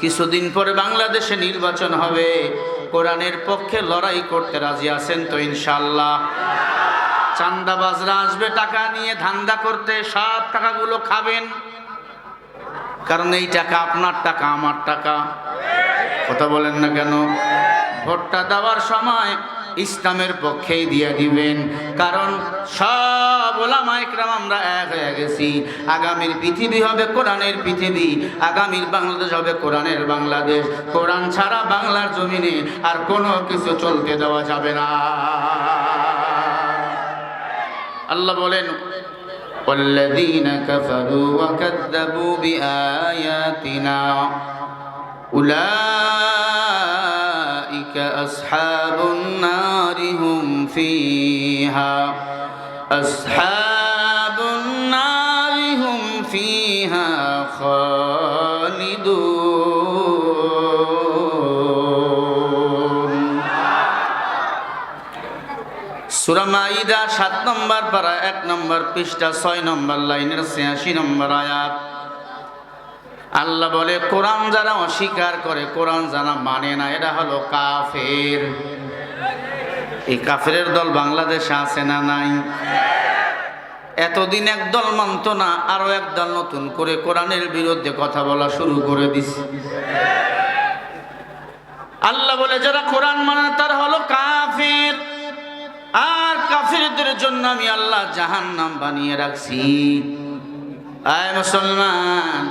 কিছুদিন পরে বাংলাদেশে নির্বাচন হবে। কোরআনের পক্ষে লড়াই করতে রাজি আছেন তো ইনশাল্লাহ চান্দাবাজরা আসবে টাকা নিয়ে ধান্দা করতে, সব টাকাগুলো খাবেন। কারণ এই টাকা আপনার টাকা, আমার টাকা। কথা বলেন না কেন? ভোটটা দেওয়ার সময় ইসলামের পক্ষেই দিয়ে দিবেন কারণ সব ওলামা একরাম আমরা এক হয়ে গেছি আগামীর পৃথিবী হবে কোরআনের পৃথিবী আগামীর বাংলাদেশ হবে কোরআনের বাংলাদেশ কোরআন ছাড়া বাংলার জমিনে আর কোনো কিছু চলতে দেওয়া যাবে না আল্লাহ বলেন والذين كفروا وكذبوا بآياتنا أولئك أصحاب النار هم فيها أصحاب النار هم فيها خالدون সুরা মাইদা সাত নম্বর পারা এক নম্বর পৃষ্ঠা ছয় নম্বর লাইনের ছিয়াশি নম্বর আয়াত আল্লাহ বলে কোরআন যারা অস্বীকার করে কোরআন যারা মানে না এটা হলো কাফের এই কাফের দল বাংলাদেশে আছে না নাই? এতদিন একদল মানত না, আরও একদল নতুন করে কোরআনের বিরুদ্ধে কথা বলা শুরু করে দিছে। আল্লাহ বলে, যারা কোরআন মানে তারা হলো কাফের। আর কাফিরদের জন্য আমি আল্লাহ জাহান নাম বানিয়ে রাখছি। আয় মুসলমান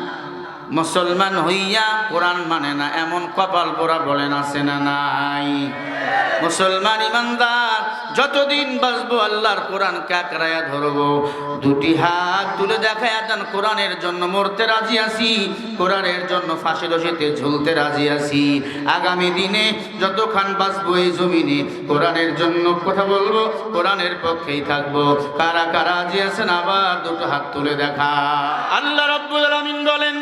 মুসলমান হইয়া কোরআন মানে না, এমন কপাল পোড়া বলেন, আছে না নাই? মুসলমান ইমানদার, যতদিন বাঁচবো আল্লাহর কোরআন কাকরায়া ধরবো। দুটি হাত তুলে দেখা একজন কোরআনের জন্য মরতে রাজি আছি, কোরআনের জন্য ফাঁসি রসিতে ঝুলতে রাজি আছি। আগামী দিনে যতক্ষণ বাঁচবো এই জমিনে, কোরআনের জন্য কথা বলব, কোরআনের পক্ষেই থাকব। কারা কারা রাজি আছেন, আবার দুটো হাত তুলে দেখা। আল্লাহ রব্বুল আলামিন বলেন,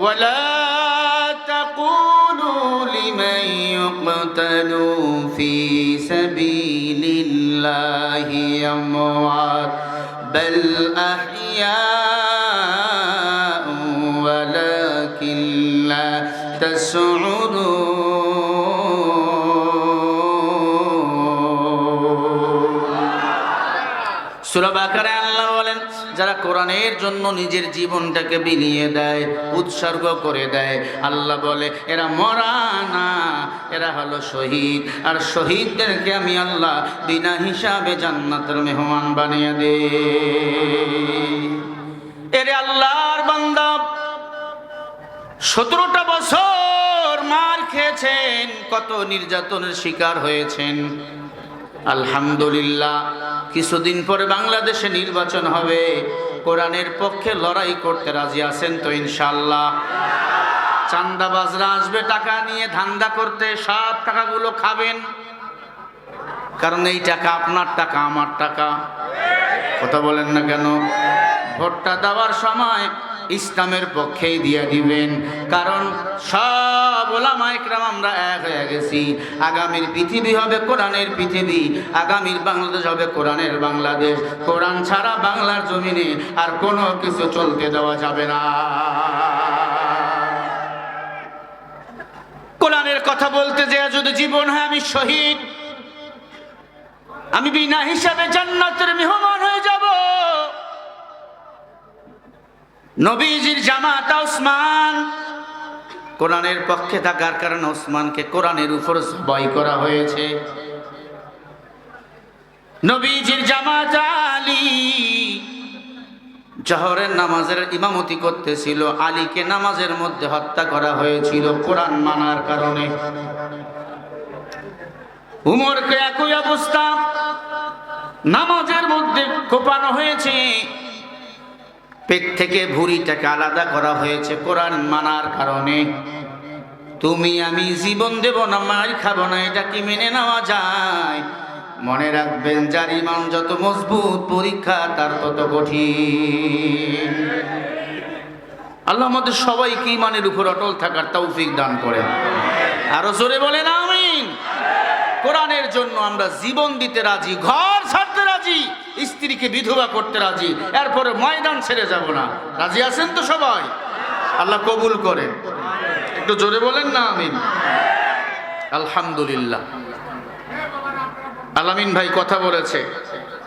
ওয়ালা তাকুলু يقتلوا في سبيل الله أموات. بل أحياء ولكن لا تسعدون. سورة بقرة যারা কোরআনের জন্য নিজের জীবনটাকে বিলিয়ে দেয়, উৎসর্গ করে দেয়, আল্লাহ বলে, এরা মরা না, এরা হলো শহীদ। আর শহীদদেরকে আমি আল্লাহ বিনা হিসাবে জান্নাতের মেহমান বানিয়ে দে এরে আল্লাহর বান্দা, সতেরোটা বছর মার খেয়েছেন, কত নির্যাতনের শিকার হয়েছেন। আলহামদুলিল্লাহ। কিছুদিন পরে বাংলাদেশে নির্বাচন হবে। কোরআনের পক্ষে লড়াই করতে রাজি আছেন তো ইনশাল্লাহ চান্দাবাজরা আসবে টাকা নিয়ে ধান্দা করতে, সব টাকাগুলো খাবেন। কারণ এই টাকা আপনার টাকা, আমার টাকা। কথা বলেন না কেন? ভোটটা দেওয়ার সময় ইসলামের পক্ষেই দিয়ে দিবেন। কারণ সব ওলামা একরাম আমরা এক হয়ে গেছি। আগামীর পৃথিবী হবে কোরআনের পৃথিবী, আগামীর বাংলাদেশ হবে কোরআনের বাংলাদেশ। কোরআন ছাড়া বাংলার জমিনে আর কোনো কিছু চলতে দেওয়া যাবে না। কোরআনের কথা বলতে যে যদি জীবন হয় আমি শহীদ। আমি বিনা হিসাবে জান্নাতের মেহমান হয়ে যাব। নবীজির জামাতা ওসমান। কোরআনের পক্ষে থাকার কারণে ওসমানকে কোরআনের উপর জবাই করা হয়েছে। নবীজির জামাতা আলী জহরের নামাজের ইমামতি করতেছিল। আলীকে নামাজের মধ্যে হত্যা করা হয়েছিল কোরআন মানার কারণে। উমরকে একই অবস্থা। নামাজের মধ্যে কোপানো হয়েছে। পেট থেকে ভুঁড়িটাকে আলাদা করা হয়েছে কোরআন মানার কারণে। তুমি আমি জীবন দেব না মার খাব না, এটা কি মেনে নেওয়া যায়? মনে রাখবেন, যার ইমান যত মজবুত পরীক্ষা, তার তত কঠিন। আল্লাহ আমাদের সবাইকে ইমানের উপর অটল থাকার তৌফিক দান করেন। আরও জোরে বলে আমিন। কোরআনের জন্য আমরা জীবন দিতে রাজি, ঘর ছাড়তে রাজি, স্ত্রীকে বিধবা করতে রাজি, এরপরে ময়দান ছেড়ে যাব না। রাজি আছেন তো সবাই? আল্লাহ কবুল করেন। একটু জোরে বলেন না, আমিন। আলহামদুলিল্লাহ। আলামিন ভাই কথা বলেছে।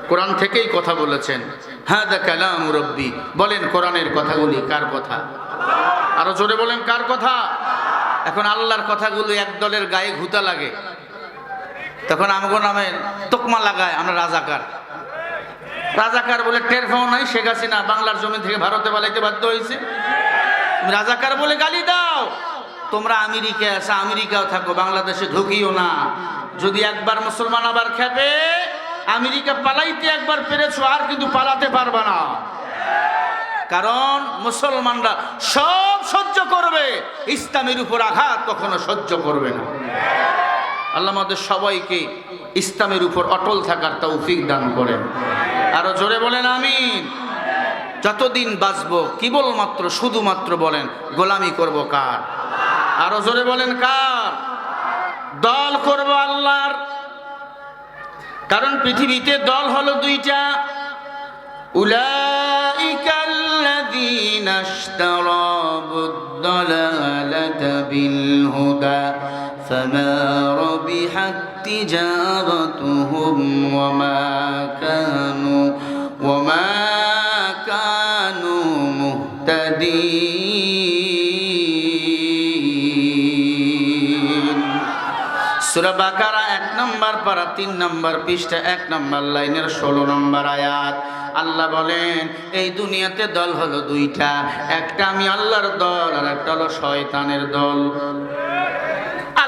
কোরআন থেকেই কথা বলেছেন। হ্যাঁ দা কালাম রব্বি। বলেন কোরআনের কথাগুলি কার কথা? আরও জোরে বলেন কার কথা? এখন আল্লাহর কথাগুলো এক দলের গায়ে ঘুতা লাগে। তখন আমগো নামে তোকমা লাগায়, আমরা রাজাকার। রাজাকার বলে টের পাও নাই, শেখ হাসিনা বাংলার জমি থেকে ভারতে পালাইতে বাধ্য হয়েছে রাজাকার বলে গালি দাও। তোমরা আমেরিকা আসা আমেরিকাও থাকো, বাংলাদেশে ঢুকিও না। যদি একবার মুসলমান আবার খেপে, আমেরিকা পালাইতে একবার পেরেছ, আর কিন্তু পালাতে পারবে না। কারণ মুসলমানরা সব সহ্য করবে, ইসলামের উপর আঘাত কখনো সহ্য করবে না। আল্লাহ আমাদের সবাইকে ইসলামের উপর অটল থাকার তৌফিক দান করেন। আরও জোরে বলেন আমি যতদিন বাঁচব, কেবলমাত্র, শুধুমাত্র বলেন, গোলামি করব কার? আরও জোরে বলেন, কার? দল করব আল্লাহর। কারণ পৃথিবীতে দল হলো দুইটা। উলাইকাল্লাযীনা ইশতারাবুদ-দালালাতা বিল হুদা। فما ربحت تجارتهم وما كانوا وما كانوا مهتدين সুরা বাকারা এক নম্বর পারা তিন নম্বর পৃষ্ঠা এক নম্বর লাইনের ষোলো নম্বর আয়াত আল্লাহ বলেন এই দুনিয়াতে দল হলো দুইটা একটা আমি আল্লাহর দল আর একটা হলো শয়তানের দল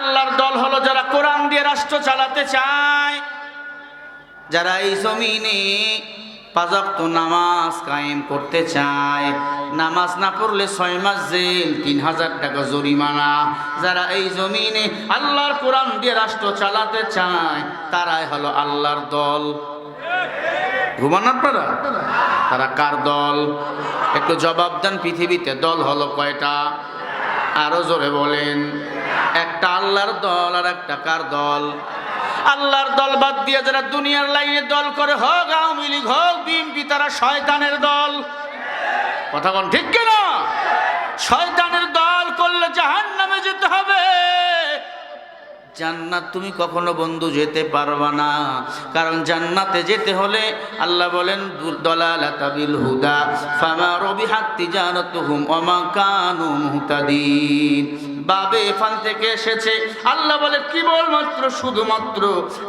আল্লাহর দল হলো যারা কোরআন দিয়ে রাষ্ট্র চালাতে চায়। যারা এই জমিনে পাঁচক্ত নামাজ কায়েম করতে চায়। নামাজ না পড়লে ছয় মাস জেল, তিন হাজার টাকা জরিমানা। যারা এই জমিনে আল্লাহর কোরআন দিয়ে রাষ্ট্র চালাতে চায়, তারাই হলো আল্লাহর দল। ঘুমান আপনারা? তারা কার দল? একটু জবাব দেন পৃথিবীতে, দল হলো কয়টা? আরও জোরে বলেন। একটা আল্লাহর দল আর একটা কার দল? আল্লাহর দল বাদ দিয়ে যারা দুনিয়ার লাইনে দল করে, হোক আওয়ামী লীগ, হোক বিএনপি, তারা শয়তানের দল। কথা কোন ঠিক কিনা? শয়তানের দল করলে জাহান নামে যেতে হবে। জান্নাত তুমি কখনো বন্ধু যেতে পারবা না। কারণ জান্নাতে যেতে হলে আল্লাহ বলেন দলালাতাবিল হুদা, ফামা রবিহাত তিজারাতুহুম ওমা কানু মুহতাদিন। বাবে এখান থেকে এসেছে। আল্লাহ বলে কেবলমাত্র শুধুমাত্র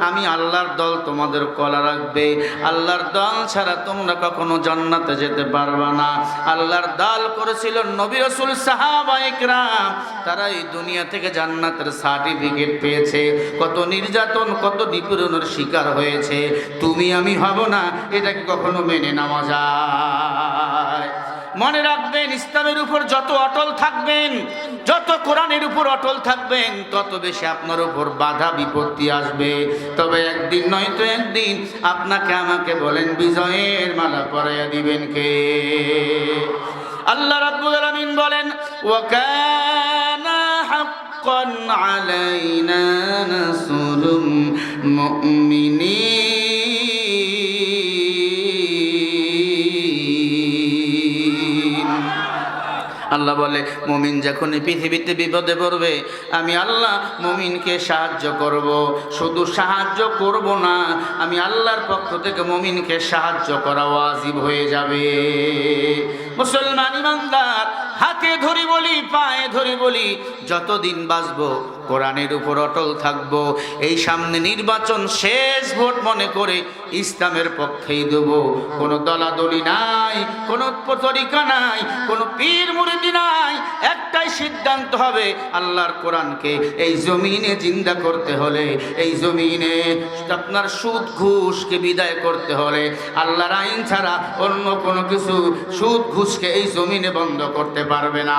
আমি আল্লাহর দল তোমাদের কলা রাখবে। আল্লাহর দল ছাড়া তোমরা কখনো জান্নাতে যেতে পারবা না। আল্লাহর দল করেছিল নবী রসুল সাহাবা ইকরাম তারা এই দুনিয়া থেকে জান্নাতের সার্টিফিকেট পেয়েছে। কত নির্যাতন, কত নিপীড়নের শিকার হয়েছে। তুমি আমি হব না এটাকে কখনো মেনে নেওয়া যায়? মনে রাখবেন, ইসলামের উপর যত অটল থাকবেন, যত কোরআনের উপর অটল থাকবেন, তত বেশি আপনার উপর বাধা, বিপত্তি আসবে। তবে একদিন নয়তো একদিন আপনাকে আমাকে বলেন, বিজয়ের মালা পরাইয়া দিবেন কে? আল্লাহ রাব্বুল আলামিন বলেন ওয়াকানা হাক্কান আলাইনা নাসরুল মুমিনিন। আল্লাহ বলে, মুমিন যখন পৃথিবীতে বিপদে পড়বে, আমি আল্লাহ মুমিনকে সাহায্য করব। শুধু সাহায্য করব না, আমি আল্লাহর পক্ষ থেকে মুমিনকে সাহায্য করা ওয়াজিব হয়ে যাবে। মুসলমান ইমানদার, হাতে ধরি বলি, পায়ে ধরি বলি, যতদিন বাঁচবো কোরআনের উপর অটল থাকব। এই সামনে নির্বাচন শেষ ভোট মনে করে ইসলামের পক্ষেই দেব। কোনো দলাদলি নাই, কোনো তরিকা নাই, কোনো পীর মুরিদি নাই। একটাই সিদ্ধান্ত হবে আল্লাহর কোরআনকে। এই জমিনে জিন্দা করতে হলে, এই জমিনে আপনার সুদ ঘুষকে বিদায় করতে হলে, আল্লাহর আইন ছাড়া অন্য কোনো কিছু সুদ ঘুষকে এই জমিনে বন্ধ করতে পারবে না।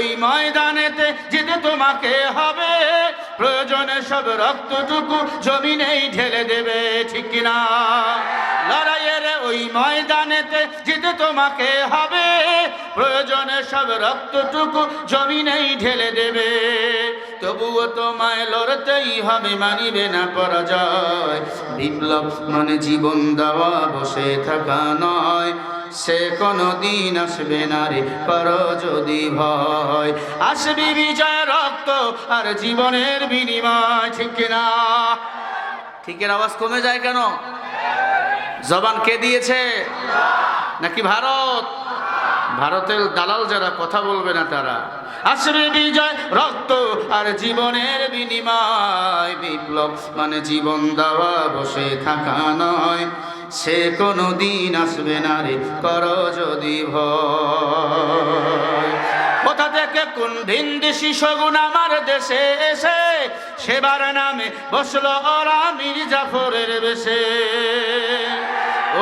ওই ময়দানেতে যেতে তোমাকে হবে। প্রয়োজনে সব রক্তটুকু জমিনেই ঢেলে দেবে, ঠিক কিনা? লড়াইয়ের ওই ময়দানেতে যেতে তোমাকে হবে। প্রয়োজনে সব রক্তটুকু জমিনেই ঢেলে দেবে। তবুও তোমায় লড়তেই হবে, মানিবে না পরাজয়। বিপ্লব মানে জীবন দেওয়া, বসে থাকা নয়। সে কোনো দিন আসবে না রে করো যদি ভয়। আসবে বিজয় রক্ত আর জীবনের বিনিময়, ঠিক না? ঠিকের আওয়াজ কমে যায় কেন? জবান কে দিয়েছে? নাকি ভারত? ভারতের দালাল যারা, কথা বলবে না তারা। আসবে বিজয়, রক্ত আর জীবনের বিনিময়। বিপ্লব মানে জীবন দেওয়া, বসে থাকা নয়। সে কোনো দিন আসবে না রে, কর যদি ভয়। থেকে কোন আমার দেশে এসে? সেবার নামে বসল ওরা মির্জাফরের বেশে।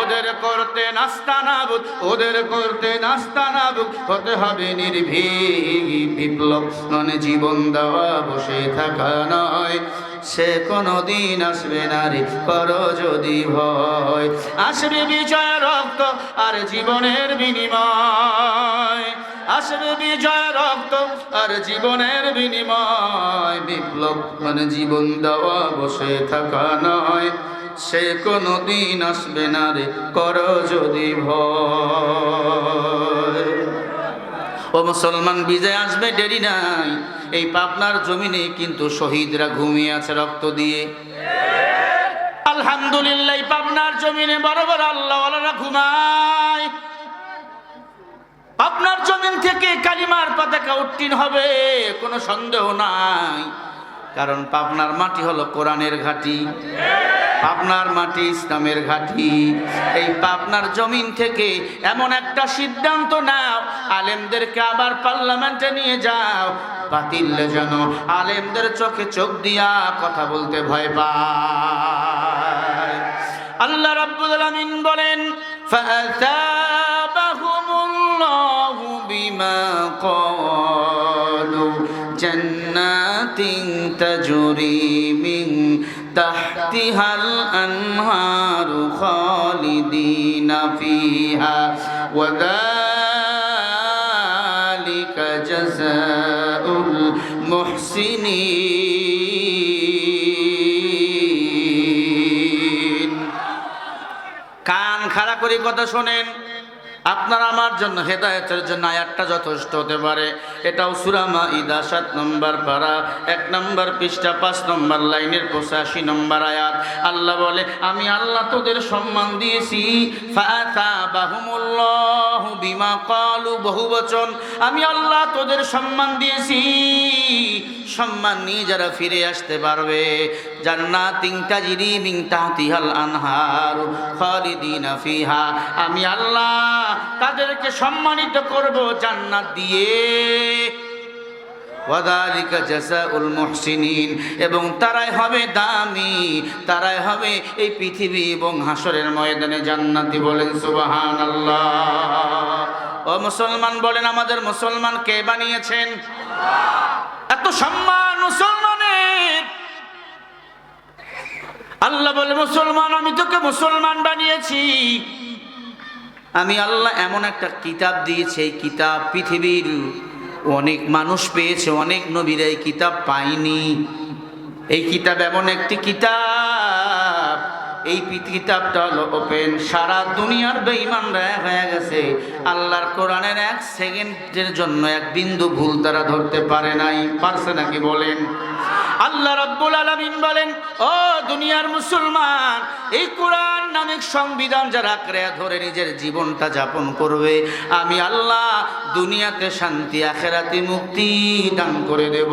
ওদের করতে নাস্তা নাবুদ ওদের করতে নাস্তা নাবুদ হতে হবে নির্ভীক বিপ্লব। মানে জীবন দেওয়া, বসে থাকা নয়। সে কোনো দিন আসবে না রে, করো যদি ভয়। আসবে বিজয় রক্ত আর জীবনের বিনিময়। আসবে বিজয় রক্ত আর জীবনের বিনিময়। বিপ্লব মানে জীবন দেওয়া, বসে থাকা নয়। সে কোনো দিন আসবে না রে, কর যদি ভয়। ও মুসলমান, বিজয় আসবে, দেরি নাই। এই পাবনার জমিনে কিন্তু শহীদরা ঘুমিয়ে আছে রক্ত দিয়ে। আলহামদুলিল্লাহ পাবনার জমিনে বড় বড় আল্লাহ ঘুমায়। আপনার জমিন থেকে কালিমার পতাকা উত্তীর্ণ হবে, কোনো সন্দেহ নাই। কারণ পাবনার মাটি হলো কোরআনের ঘাটি। পাবনার মাটি ইসলামের ঘাটি। এই পাবনার জমিন থেকে এমন একটা সিদ্ধান্ত নাও, আলেমদেরকে আবার পার্লামেন্টে নিয়ে যাও। বাতিল যেন আলেমদের চোখে চোখ দিয়া কথা বলতে ভয় পায়। আল্লাহ রাব্বুল আলামিন বলেন ফাআতাবাহুমুল্লাহু বিমা ক্বালু জান্নাতিন তাজরি মিন تحتها الأنهار خالدين فيها وذلك جزاء المحسنين কান খাড়া করে কথা শোনেন আপনার আমার জন্য হেদায়তের জন্য আয়াতটা যথেষ্ট হতে পারে। এটাও সুরামা ইদা সাত নম্বর পারা, এক নম্বর পৃষ্ঠা, পাঁচ নম্বর লাইনের পঁচাশি নম্বর আয়াত। আল্লাহ বলে, আমি আল্লাহ তোদের সম্মান দিয়েছি। বিমা কালু বহু বচন। আমি আল্লাহ তোদের সম্মান দিয়েছি। সম্মান নিয়ে যারা ফিরে আসতে পারবে জান্নাতিন তাজরি মিন তাহতিহাল আনহার খালিদিনা ফিহা। আমি আল্লাহ তাদেরকে সম্মানিত করব জান্নাত দিয়ে। এবং তারাই হবে দামি, তারাই হবে এই পৃথিবী এবং হাসরের ময়দানে জান্নাতি বলেন সুবহানাল্লাহ। ও মুসলমান বলেন, আমাদের মুসলমান কে বানিয়েছেন? এত সম্মান মুসলমানের। আল্লাহ বলে, মুসলমান, আমি তোকে মুসলমান বানিয়েছি। আমি আল্লাহ এমন একটা কিতাব দিয়েছি, এই কিতাব পৃথিবীর অনেক মানুষ পেয়েছে, অনেক নবীরা এই কিতাব পায়নি। এই কিতাব এমন একটি কিতাব এই পৃথ- কিতাবটা হলো ওপেন সারা দুনিয়ার বেঈমানরা হয়ে গেছে। আল্লাহর কোরআনের এক সেকেন্ডের জন্য এক বিন্দু ভুল তারা ধরতে পারে নাই। পারছে নাকি বলেন? আল্লাহ রব্বুল আলামিন বলেন, ও দুনিয়ার মুসলমান, এই কোরআন নামক সংবিধান যারা আঁকড়ে ধরে নিজের জীবনটা যাপন করবে, আমি আল্লাহ দুনিয়াতে শান্তি, আখেরাতে মুক্তি দান করে দেব।